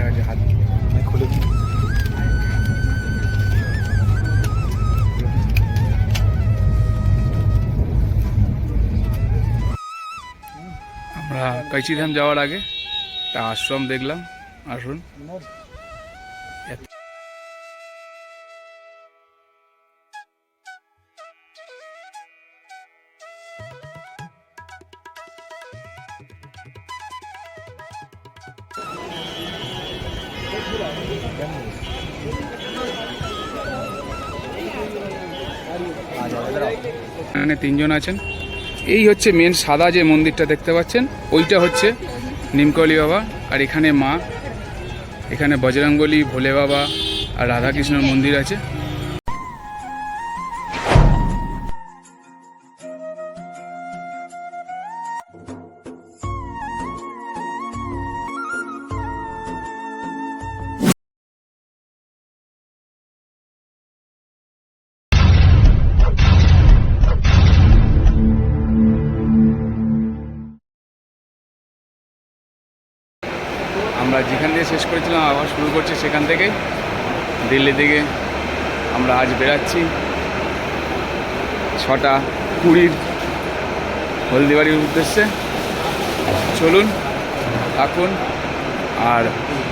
দেখা যায় হাত খুলে আমরা কৈচিধাম যাওয়ার আগে তা আশ্রম দেখলাম আসুন। তিনজন আছেন। এই হচ্ছে মেন সাদা যে মন্দিরটা দেখতে পাচ্ছেন, ওইটা হচ্ছে নিমকলি বাবা আর এখানে মা। এখানে বজরঙ্গলি ভোলে বাবা আর রাধাকৃষ্ণর মন্দির আছে। করছি সেখান থেকে। দিল্লি থেকে আমরা আজ বেরাচ্ছি ছটা কুড়ির হলদিবাড়ির উদ্দেশ্যে। চলুন থাকুন আর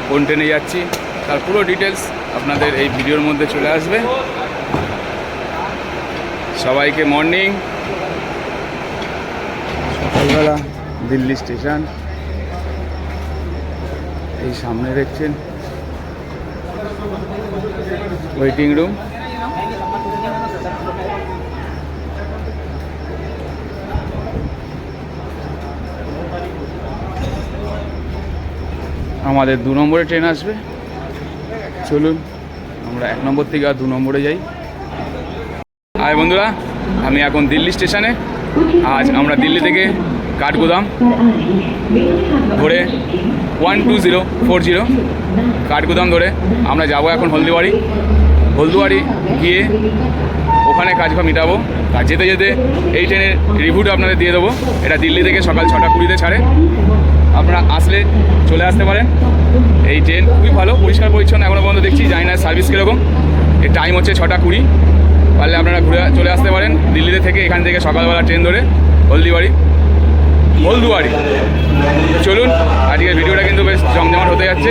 কোন ট্রেনে যাচ্ছি তার পুরো ডিটেলস আপনাদের এই ভিডিওর মধ্যে চলে আসবে। সবাইকে মর্নিং সকালবেলা দিল্লি স্টেশন। এই সামনে দেখছেন ওয়েটিং রুম আমাদের দু নম্বরে ট্রেন আসবে। চলুন, আমরা এক নম্বর থেকে আর দু নম্বরে যাই। হাই বন্ধুরা, আমি এখন দিল্লি স্টেশনে। আজ আমরা দিল্লি থেকে কাঠগোদাম, ধরে one two zero four zero Kathgodam ধরে আমরা যাব এখন হলদিবাড়ি। হলদুয়ারি গিয়ে ওখানে কাজ মিটাবো। আর যেতে যেতে এই ট্রেনের রিভিউটা আপনাদের দিয়ে দেবো। এটা দিল্লি থেকে সকাল ছটা কুড়িতে ছাড়ে। আপনারা আসলে চলে আসতে পারেন। এই ট্রেন খুবই ভালো, পরিষ্কার পরিচ্ছন্ন। এখনও পর্যন্ত দেখছি, জানি না সার্ভিস কীরকম। এর টাইম হচ্ছে ছটা কুড়ি। পারলে আপনারা ঘুরে চলে আসতে পারেন। দিল্লিতে থেকে এখান থেকে সকালবেলা ট্রেন ধরে হলদিবাড়ি। হলদুয়ারি। চলুন, আজকের ভিডিওটা কিন্তু বেশ জমজমাট হতে যাচ্ছে।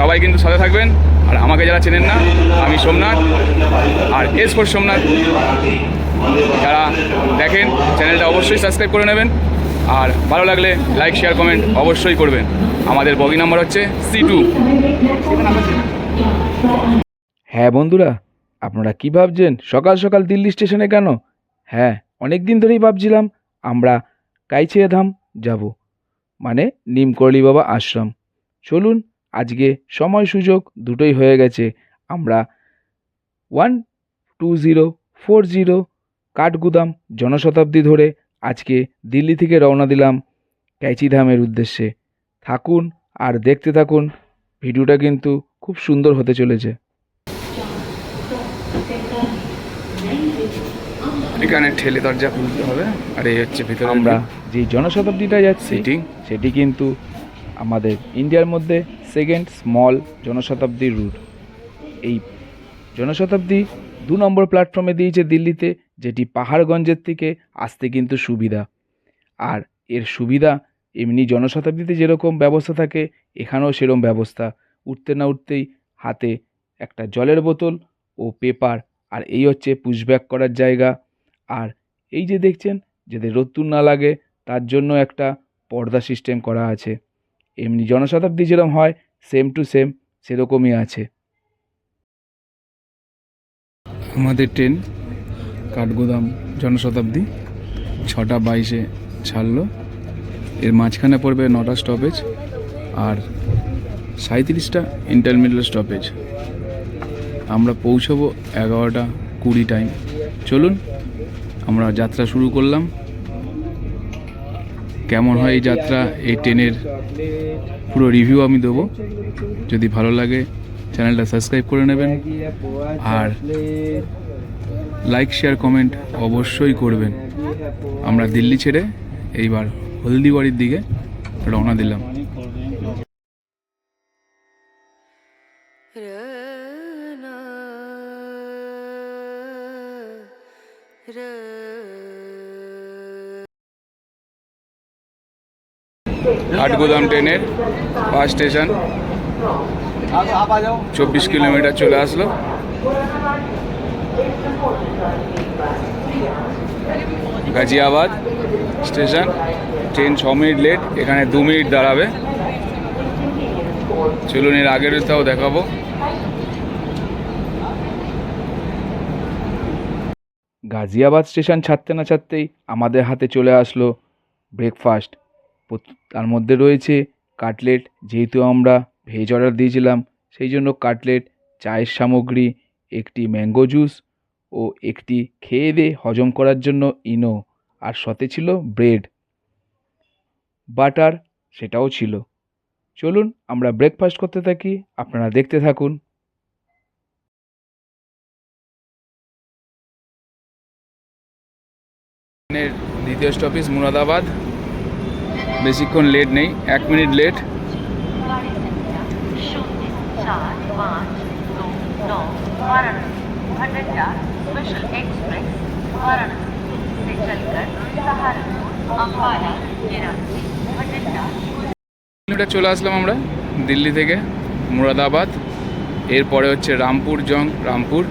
সবাই কিন্তু সাথে থাকবেন, আর আমাকে যারা চেনেন না, আমি সোমনাথ, আর এস ফোর সোমনাথ। যারা দেখেন, চ্যানেলটা অবশ্যই সাবস্ক্রাইব করে নেবেন, আর ভালো লাগলে লাইক, শেয়ার, কমেন্ট অবশ্যই করবেন। আমাদের বগি নাম্বার হচ্ছে সি টু। হ্যাঁ বন্ধুরা, আপনারা কি ভাবছেন? সকাল সকাল দিল্লি স্টেশনে কেন? হ্যাঁ অনেক দিন ধরেই ভাবছিলাম, আমরা কাইছিয়া ধাম যাব। মানে নিমকরলি বাবা আশ্রম। চলুন, আজকে সময় সুযোগ দুটোই হয়ে গেছে। আমরা one two zero four zero Kathgodam Janshatabdi ধরে আজকে দিল্লি থেকে রওনা দিলাম কাইচিধামের উদ্দেশ্যে। থাকুন আর দেখতে থাকুন, ভিডিওটা কিন্তু খুব সুন্দর হতে চলেছে। এখানে ঠেলে দরজা খুলতে হবে আর এই হচ্ছে ভিতরে আমরা যে জনশতাব্দীটা যাচ্ছি সিটিং কিন্তু আমাদের ইন্ডিয়ার মধ্যে সেকেন্ড স্মল জনশতাব্দী রুট এই জনশতাব্দী দু নম্বর প্ল্যাটফর্মে দিয়েছে দিল্লিতে যেটি পাহাড়গঞ্জের থেকে আসতে কিন্তু সুবিধা। আর এর সুবিধা এমনি জনশতাব্দীতে যেরকম ব্যবস্থা থাকে এখানেও সেরকম ব্যবস্থা। উঠতে না উঠতেই হাতে একটা জলের বোতল ও পেপার আর এই হচ্ছে পুশব্যাক করার জায়গা। আর এই যে দেখছেন যাতে রোদ্দুর না লাগে, তার জন্য একটা পর্দা সিস্টেম করা আছে। এমনি জনশতাব্দী যেরকম হয় সেম টু সেম সেরকমই আছে। আমাদের ট্রেন কাঠগোদাম জনশতাব্দী ছটা বাইশে ছাড়লো। এর মাঝখানে পড়বে নটা স্টপেজ আর সাঁত্রিশটা ইন্টারমিডিয়েট স্টপেজ আমরা পৌঁছবো এগারোটা কুড়ি টাইম চলুন আমরা যাত্রা শুরু করলাম। কেমন হয় এই যাত্রা? এই ট্রেনের পুরো রিভিউ আমি দেবো। যদি ভালো লাগে চ্যানেলটা সাবস্ক্রাইব করে নেবেন। আর লাইক শেয়ার কমেন্ট অবশ্যই করবেন। আমরা দিল্লি ছেড়ে এইবার হলদিবাড়ির দিকে রওনা দিলাম। কাঠগোদাম ট্রেনের ফার্স্ট স্টেশন। চব্বিশ কিলোমিটার চলে আসলো। গাজিয়াবাদ স্টেশন। ট্রেন ছ মিনিট লেট, এখানে দু মিনিট দাঁড়াবে। চলুন এর আগেরটাও দেখাবো। গাজিয়াবাদ স্টেশন ছাড়তে না ছাড়তেই আমাদের হাতে চলে আসলো ব্রেকফাস্ট তার মধ্যে রয়েছে কাটলেট, যেহেতু আমরা ভেজ অর্ডার দিয়েছিলাম, সেই জন্য কাটলেট, চায়ের সামগ্রী, একটি ম্যাঙ্গো জুস ও একটি খেয়ে দিয়ে হজম করার জন্য ইনো আর সাথে ছিল ব্রেড বাটার সেটাও ছিল। চলুন আমরা ব্রেকফাস্ট করতে থাকি, আপনারা দেখতে থাকুন। ট্রেনের দ্বিতীয় স্টপেজ মুরাদাবাদ। বেশিক্ষণ লেট নেই, এক মিনিট লেট চলে আসলাম আমরা দিল্লি থেকে, মুরাদাবাদ। এরপরে হচ্ছে রামপুর জং, রামপুর।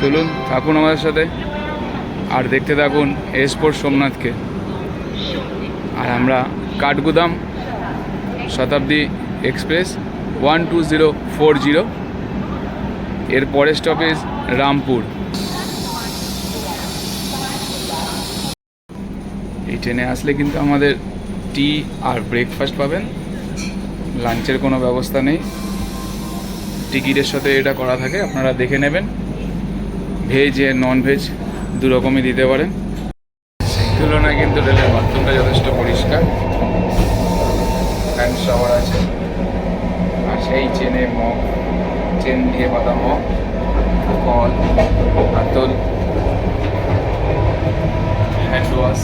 চলুন, থাকুন আমাদের সাথে। আর দেখতে থাকুন এসপোর্ট সোমনাথকে। আর আমরা Kathgodam Shatabdi express one two zero four zero. এর পরের স্টপেজ রামপুর। এই ট্রেনে আসলে কিন্তু আমাদের টি আর ব্রেকফাস্ট পাবেন। লাঞ্চের কোনো ব্যবস্থা নেই। টিকিটের সাথে এটা করা থাকে, আপনারা দেখে নেবেন। ভেজ নন ভেজ দু রকমই দিতে পারেন তুলনায় কিন্তু রেলের বাথরুমটা যথেষ্ট পরিষ্কার। হ্যান্ড শাওয়ার আছে। আর সেই চেনে মগ চেন দিয়ে বাঁধা মগ কল হাতল হ্যান্ড ওয়াশ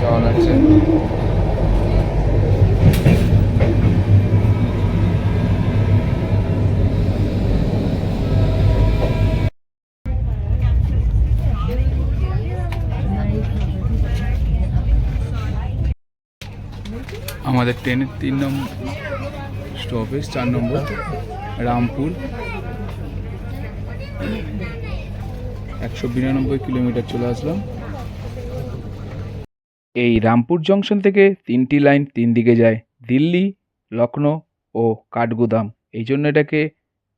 জল আছে। আমাদের ট্রেনের তিন নম্বর স্টপেজ, চার নম্বর, রামপুর। একশো বিরানব্বই কিলোমিটার চলে আসলাম। এই রামপুর জংশন থেকে তিনটি লাইন তিন দিকে যায়, দিল্লি লখনৌ ও কাঠগুদাম। এই জন্য এটাকে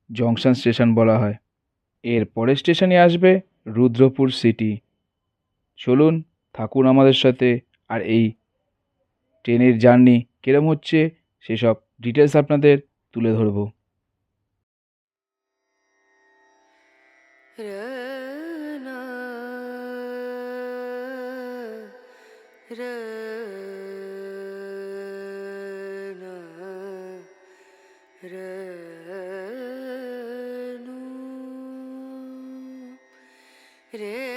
জংশন স্টেশন বলা হয়। এর পরের স্টেশনে আসবে রুদ্রপুর সিটি। চলুন, থাকুন আমাদের সাথে আর এই ট্রেনের জার্নি কীরম হচ্ছে সেসব ডিটেলস আপনাদের তুলে ধরবো। Rana,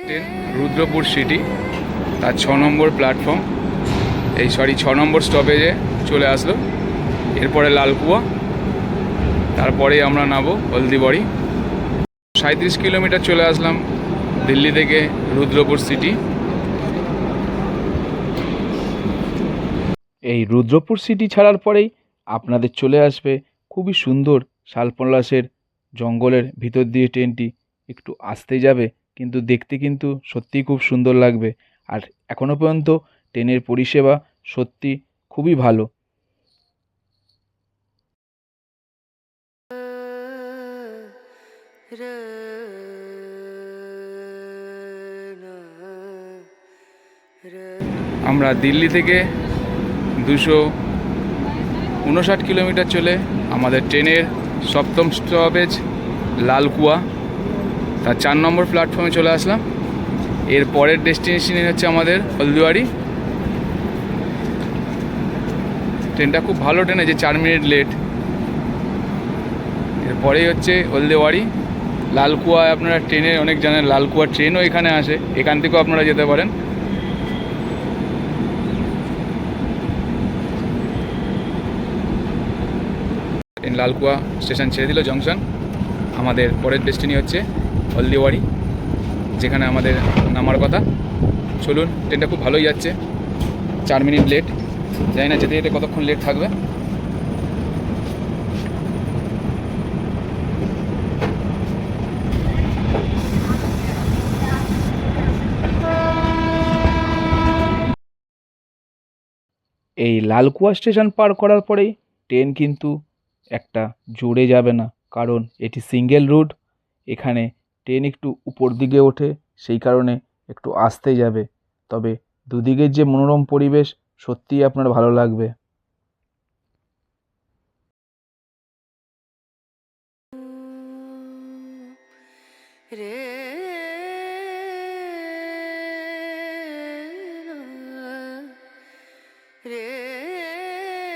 ট্রেন রুদ্রপুর সিটি তার ছ নম্বর প্ল্যাটফর্ম এই সরি ছ নম্বর স্টপেজে চলে আসলো। এরপরে লালকুয়া তারপরেই আমরা নামবো হলদিবাড়ি। সাঁত্রিশ কিলোমিটার চলে আসলাম দিল্লি থেকে রুদ্রপুর সিটি এই রুদ্রপুর সিটি ছাড়ার পরেই আপনাদের চলে আসবে খুবই সুন্দর শালপলাশের জঙ্গলের ভিতর দিয়ে ট্রেনটি একটু আসতে যাবে কিন্তু দেখতে কিন্তু সত্যিই খুব সুন্দর লাগবে। আর এখনও পর্যন্ত ট্রেনের পরিষেবা সত্যি খুবই ভালো। আমরা দিল্লি থেকে দুশো উনষাট কিলোমিটার চলে আমাদের ট্রেনের সপ্তম স্টপেজ লালকুয়া। তার চার নম্বর প্ল্যাটফর্মে চলে আসলাম। এর পরের ডেস্টিনেশন হচ্ছে আমাদের হলদিবাড়ি ট্রেনটা খুব ভালো ট্রেন আছে, চার মিনিট লেট এরপরেই হচ্ছে হলদেওয়ারি। লালকুয়া, আপনারা ট্রেনে অনেক জানেন, লালকুয়া ট্রেনও এখানে আসে। এখান থেকেও আপনারা যেতে পারেন। লালকুয়া স্টেশন ছেড়ে দিল জংশন। আমাদের পরের ডেস্টিনি হচ্ছে হলদিওয়ারি যেখানে আমাদের নামার কথা। চলুন, ট্রেনটা খুব ভালোই যাচ্ছে। চার মিনিট লেট। জানি না, যেতে যেতে কতক্ষণ লেট থাকবে। এই লালকুয়া স্টেশন পার করার পরেই ট্রেন কিন্তু একটা জোরে যাবে না, কারণ এটি সিঙ্গেল রুট। এখানে ট্রেন একটু উপর দিকে ওঠে সেই কারণে একটু আস্তে যাবে। তবে দুদিকের যে মনোরম পরিবেশ সত্যিই আপনার ভালো লাগবে। রে।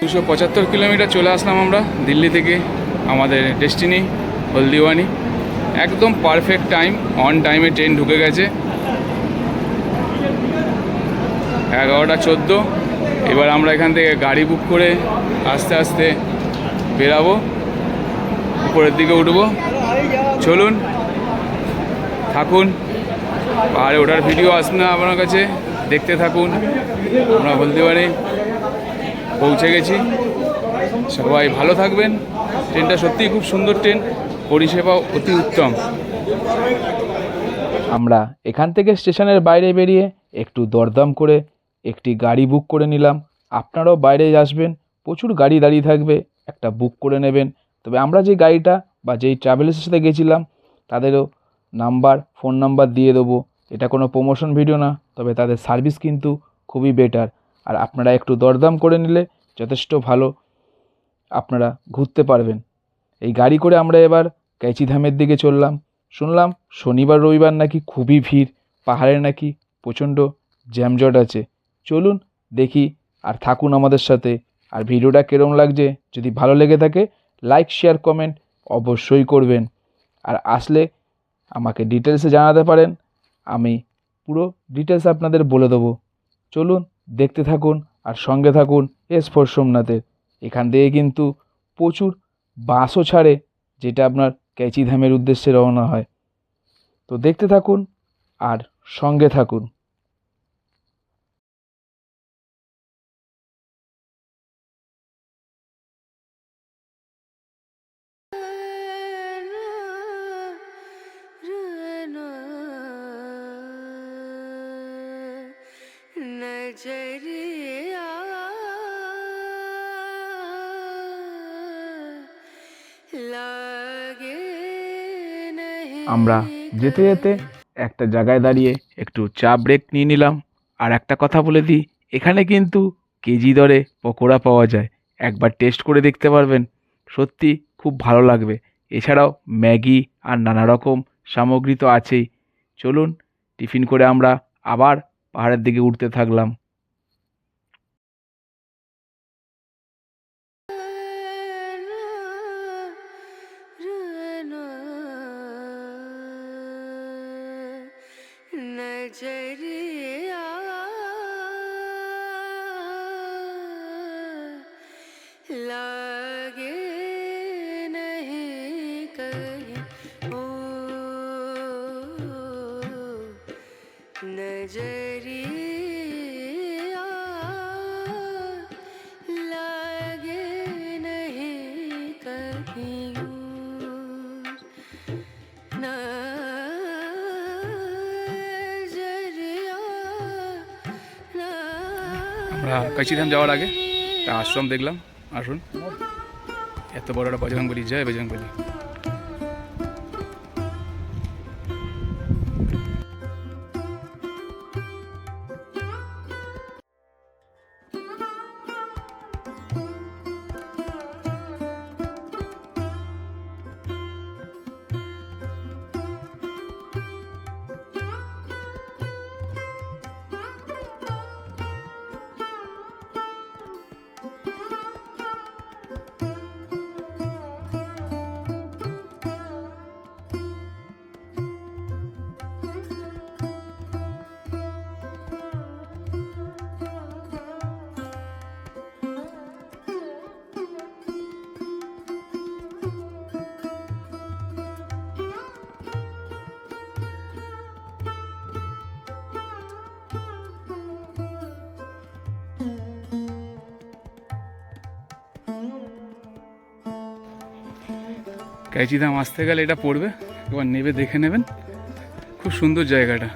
দুশো পঁচাত্তর কিলোমিটার চলে আসলাম আমরা দিল্লি থেকে আমাদের ডেস্টিনি হলদিওয়ানি। একদম পারফেক্ট টাইম অন টাইমে ট্রেন ঢুকে গেছে। এগারোটা চোদ্দ। এবার আমরা এখান থেকে গাড়ি বুক করে আস্তে আস্তে বেরাবো। উপরের দিকে উঠবো। চলুন, থাকুন। পাহাড়ে ওঠার ভিডিও আসবে না আপনার কাছে। দেখতে থাকুন, আমরা বলতে হলদিবাড়ি পৌঁছে গেছি। সবাই ভালো থাকবেন। ট্রেনটা সত্যিই খুব সুন্দর ট্রেন পরিষেবা অতি উত্তম। আমরা এখান থেকে স্টেশনের বাইরে বেরিয়ে একটু দরদাম করে একটি গাড়ি বুক করে নিলাম। আপনারাও বাইরে আসবেন, প্রচুর গাড়ি দাঁড়িয়ে থাকবে, একটা বুক করে নেবেন। তবে আমরা যে গাড়িটা বা যেই ট্রাভেলসের সাথে গেছিলাম, তাদেরও নাম্বার ফোন নাম্বার দিয়ে দেবো। এটা কোনো প্রমোশন ভিডিও না, তবে তাদের সার্ভিস কিন্তু খুবই বেটার আর আপনারা একটু দরদাম করে নিলে যথেষ্ট ভালো, আপনারা ঘুরতে পারবেন। এই গাড়ি করে আমরা এবার ক্যাচিধামের দিকে চললাম। শুনলাম শনিবার, রবিবার নাকি খুবই ভিড়, পাহাড়ে নাকি প্রচণ্ড জ্যামজট আছে। চলুন দেখি আর থাকুন আমাদের সাথে। আর ভিডিওটা কীরম লাগছে, যদি ভালো লেগে থাকে লাইক শেয়ার কমেন্ট অবশ্যই করবেন। আর আসলে আমাকে ডিটেলসে জানাতে পারেন, আমি পুরো ডিটেলস আপনাদের বলে দেবো। চলুন দেখতে থাকুন আর সঙ্গে থাকুন এস ফোর সোমনাথের। এখান থেকে কিন্তু প্রচুর বাসও ছাড়ে, যেটা আপনার ক্যাচিধামের উদ্দেশ্যে রওনা হয়। তো দেখতে থাকুন আর সঙ্গে থাকুন। Jerry আমরা যেতে যেতে একটা জায়গায় দাঁড়িয়ে একটু চা ব্রেক নিয়ে নিলাম। আর একটা কথা বলে দিই, এখানে কিন্তু কেজি দরে পকোড়া পাওয়া যায়। একবার টেস্ট করে দেখতে পারবেন। সত্যি খুব ভালো লাগবে। এছাড়াও ম্যাগি আর নানা রকম সামগ্রী তো আছেই। চলুন, টিফিন করে আমরা আবার পাহাড়ের দিকে উঠতে থাকলাম। jai আমরা কাশিধাম যাওয়ার আগে। তা আশ্রম দেখলাম আসুন। এত বড় একটা বজরং বলি জয় ক্যাচিধাম আসতে গেলে এটা পড়বে। এবার নেবে দেখে নেবেন। খুব সুন্দর জায়গাটা।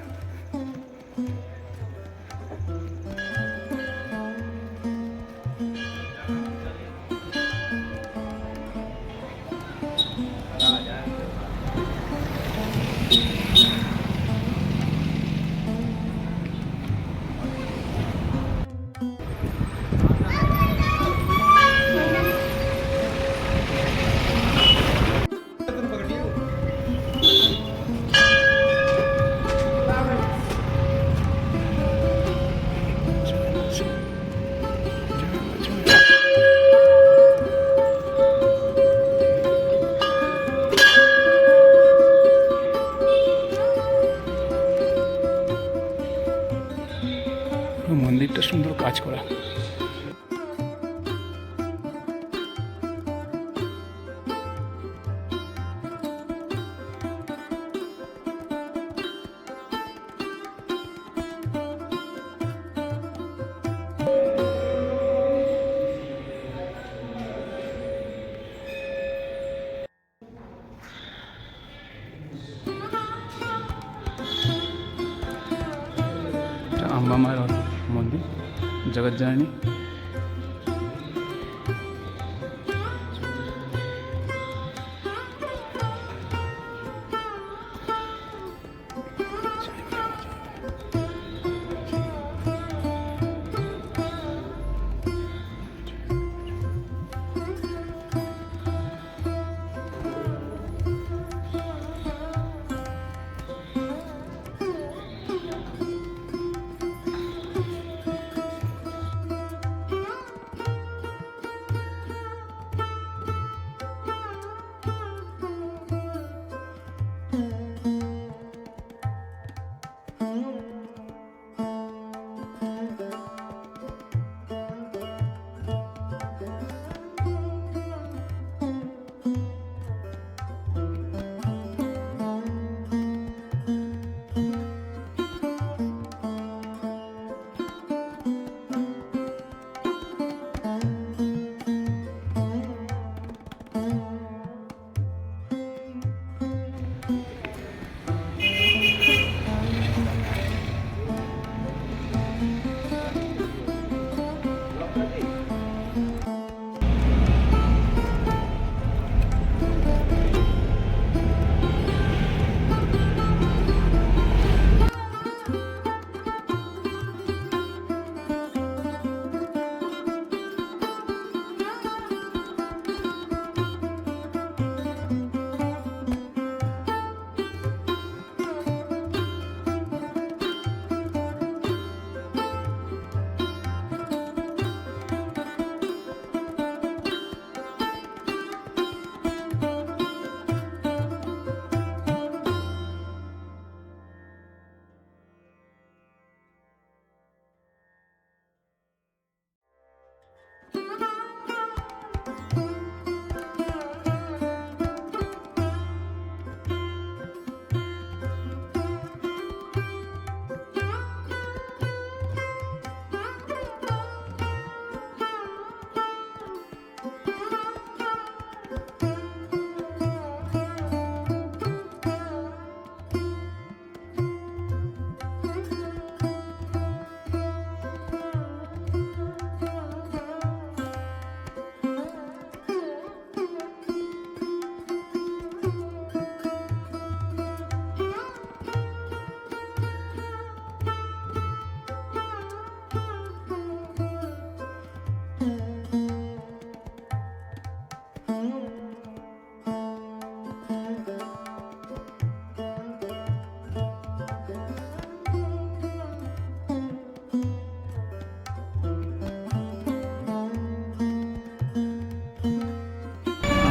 মন্দিরটা সুন্দর কাজ করা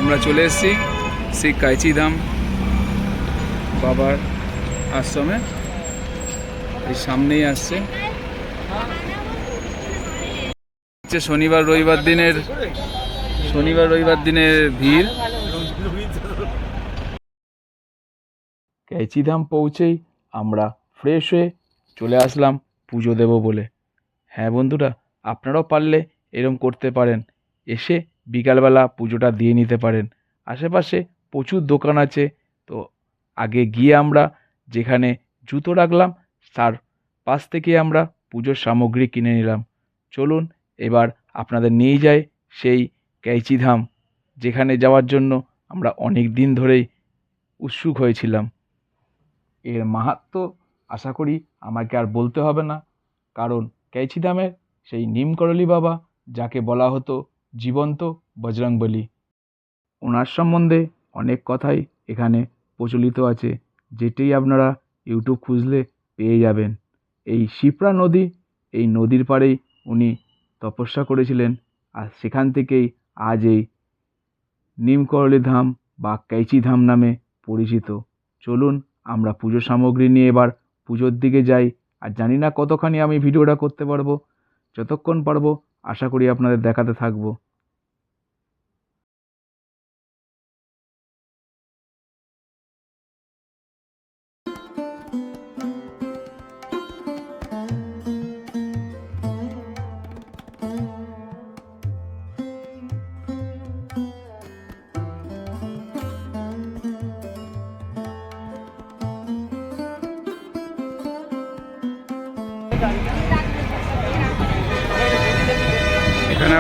আমরা চলে এসেছি শ্রী কাইচিধাম বাবার আশ্রমে। এই সামনেই আসছে। হচ্ছে শনিবার, রবিবার দিনের শনিবার, রবিবার দিনের ভিড়। ক্যাচিধাম পৌঁছেই আমরা ফ্রেশ হয়ে চলে আসলাম পুজো দেব বলে। হ্যাঁ বন্ধুরা, আপনারাও পারলে এরম করতে পারেন। এসে বিকালবেলা পুজোটা দিয়ে নিতে পারেন। আশেপাশে প্রচুর দোকান আছে। তো আগে গিয়ে আমরা যেখানে জুতো রাখলাম, তার পাশ থেকে আমরা পুজোর সামগ্রী কিনে নিলাম। চলুন এবার আপনাদের নিয়ে যাই সেই ক্যাইচিধাম যেখানে যাওয়ার জন্য আমরা অনেক দিন ধরেই উৎসুক হয়েছিলাম। এর মাহাত্ম আশা করি আমাকে আর বলতে হবে না। কারণ ক্যাইচিধামের সেই নিমকরলি বাবা, যাকে বলা হতো জীবন্ত বজরংবলী ওনার সম্বন্ধে অনেক কথাই এখানে প্রচলিত আছে, যেটি আপনারা ইউটিউব খুঁজলে পেয়ে যাবেন। এই শিপ্রা নদী, এই নদীর পাড়েই উনি তপস্যা করেছিলেন, আর সেখান থেকেই আজ এই নিমকরলি ধাম বা ক্যাইচি ধাম নামে পরিচিত। চলুন আমরা পুজো সামগ্রী নিয়ে এবার পুজোর দিকে যাই, আর জানি না কতখানি আমি ভিডিওটা করতে পারব, যতক্ষণ পারব আশা করি আপনাদের দেখাতে থাকব।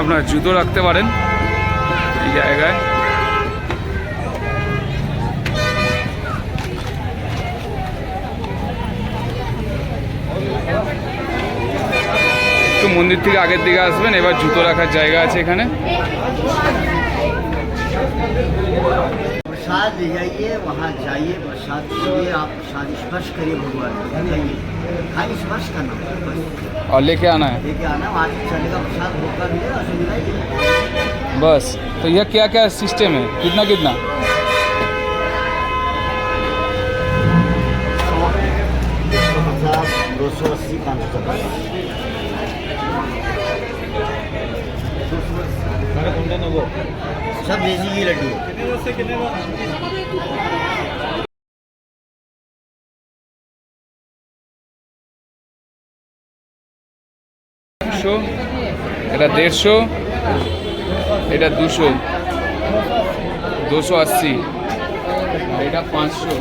আপনার জুতো রাখতে পারেন এই জায়গায় একটু মন্দির থেকে আগের দিকে আসবেন এবার জুতো রাখার জায়গা আছে এখানে प्रसाद ले जाइए वहाँ जाइए प्रसाद लीजिए आप प्रसाद स्पर्श करिए भगवान को दिखाइए खाली स्पर्श करना। बस और लेके आना है? लेके आना वहाँ से चलेगा प्रसाद होकर है। बस तो यह क्या क्या सिस्टम है? कितना कितना? दो सौ अस्सी पाँच सौ सब लड्डू। একশো এটা দেড়শো, এটা দুশো দুশো আশি এটা পাঁচশো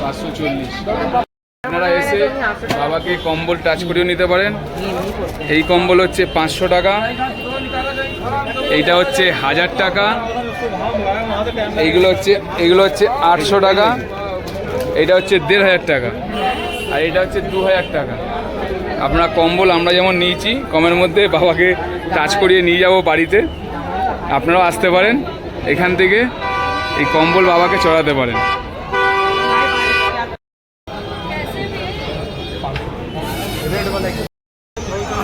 পাঁচশো চল্লিশ। আপনারা এসে বাবাকে কম্বল টাচ করেও নিতে পারেন। এই কম্বল হচ্ছে পাঁচশো টাকা। এইটা হচ্ছে হাজার টাকা। এইগুলো হচ্ছে এগুলো হচ্ছে আটশো টাকা। এটা হচ্ছে দেড় হাজার টাকা। আর এটা হচ্ছে দু হাজার টাকা। আপনারা কম্বল আমরা যেমন নিয়েছি, কমের মধ্যে বাবাকে টাচ করিয়ে নিয়ে যাব বাড়িতে। আপনারাও আসতে পারেন, এখান থেকে এই কম্বল বাবাকে চড়াতে পারেন।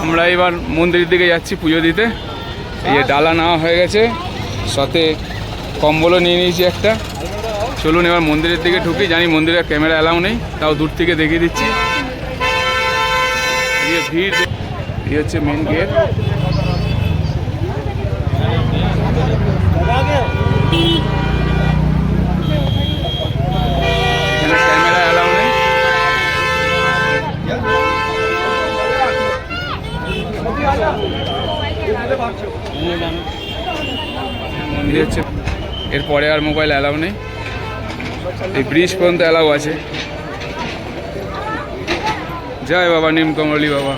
আমরা এবার মন্দিরের দিকে যাচ্ছি পুজো দিতে। এই ডালা নেওয়া হয়ে গেছে, সাথে কম্বলও নিয়ে নিয়েছি একটা। চলুন এবার মন্দিরের দিকে ঢুকি, জানি মন্দিরে ক্যামেরা অ্যালাউ নেই, তাও দূর থেকে দেখিয়ে দিচ্ছি। যে ভিড় এই হচ্ছে মেন গেট এখানে ক্যামেরা অ্যালাউ নেই হচ্ছে এরপরে আর মোবাইল অ্যালাউ নেই। এই ব্রিজ পর্যন্ত অ্যালাউ আছে। জয় বাবা নিম কমলি বাবা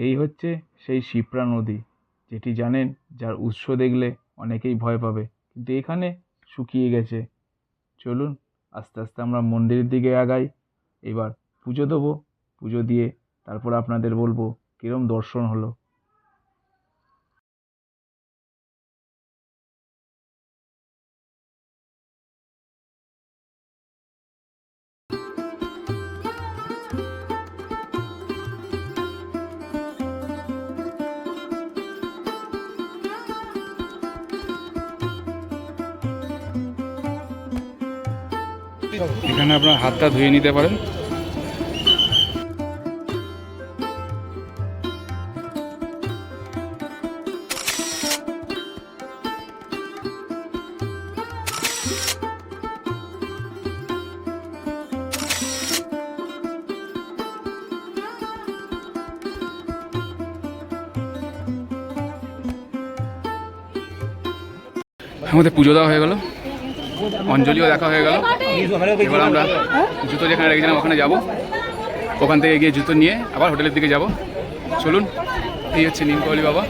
এই হচ্ছে সেই শিপ্রা নদী। যেটি জানেন, যার উৎস দেখলে অনেকেই ভয় পাবে। কিন্তু এখানে শুকিয়ে গেছে। চলুন, আস্তে আস্তে আমরা মন্দিরের দিকে আগাই। এবার পুজো দেবো। পুজো দিয়ে তারপর আপনাদের বলব, কীরম দর্শন হলো। এখানে আপনার হাতটা ধুয়ে নিতে পারেন। আমাদের পুজো দেওয়া হয়ে গেল। অঞ্জলিও দেখা হয়ে গেল। এবার আমরা জুতো যেখানে রেখেছিলাম ওখানে যাব। ওখান থেকে গিয়ে জুতো নিয়ে আবার হোটেলের দিকে যাব। চলুন, এই হচ্ছে নিমকলি বাবা।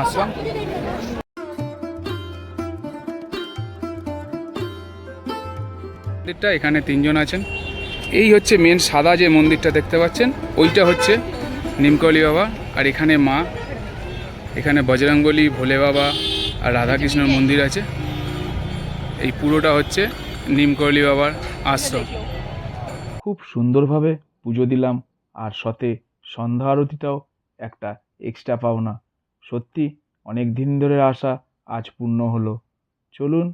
আশ্রম মন্দিরটা, এখানে তিনজন আছেন। এই হচ্ছে মেন সাদা যে মন্দিরটা দেখতে পাচ্ছেন, ওইটা হচ্ছে নিমকলি বাবা আর এখানে মা। এখানে বজরঙ্গলি, ভোলে বাবা আর রাধাকৃষ্ণর মন্দির আছে। এই পুরোটা হচ্ছে নিমকলি বাবার আশ্রম। খুব সুন্দরভাবে পুজো দিলাম, আর সাথে সন্ধ্যা আরতিটাও একটা এক্সট্রা পাওনা। সত্যি অনেক দিন ধরে আসা আজ পূর্ণ হলো। চলুন,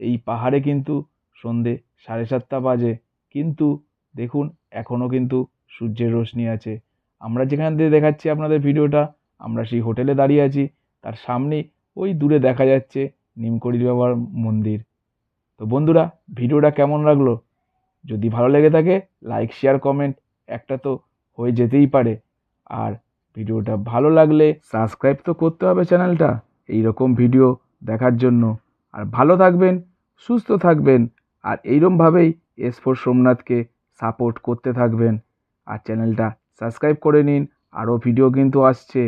এই পাহাড়ে কিন্তু সন্ধে সাড়ে সাতটা বাজে, কিন্তু দেখুন এখনও কিন্তু সূর্যের রোশনি আছে। আমরা যেখান থেকে দেখাচ্ছি আপনাদের ভিডিওটা, আমরা সেই হোটেলে দাঁড়িয়ে আছি। তার সামনেই ওই দূরে দেখা যাচ্ছে নিমকড়ি বাবার মন্দির। তো বন্ধুরা, ভিডিওটা কেমন লাগল? যদি ভালো লেগে থাকে লাইক শেয়ার কমেন্ট একটা তো হয়ে যেতেই পারে। আর ভিডিওটা ভালো লাগলে সাবস্ক্রাইব তো করতে হবে চ্যানেলটা এই রকম ভিডিও দেখার জন্য। আর ভালো থাকবেন, সুস্থ থাকবেন, আর এইরমভাবেই এস ফোর সোমনাথকে সাপোর্ট করতে থাকবেন। আর চ্যানেলটা সাবস্ক্রাইব করে নিন, আরও ভিডিও কিন্তু আসছে।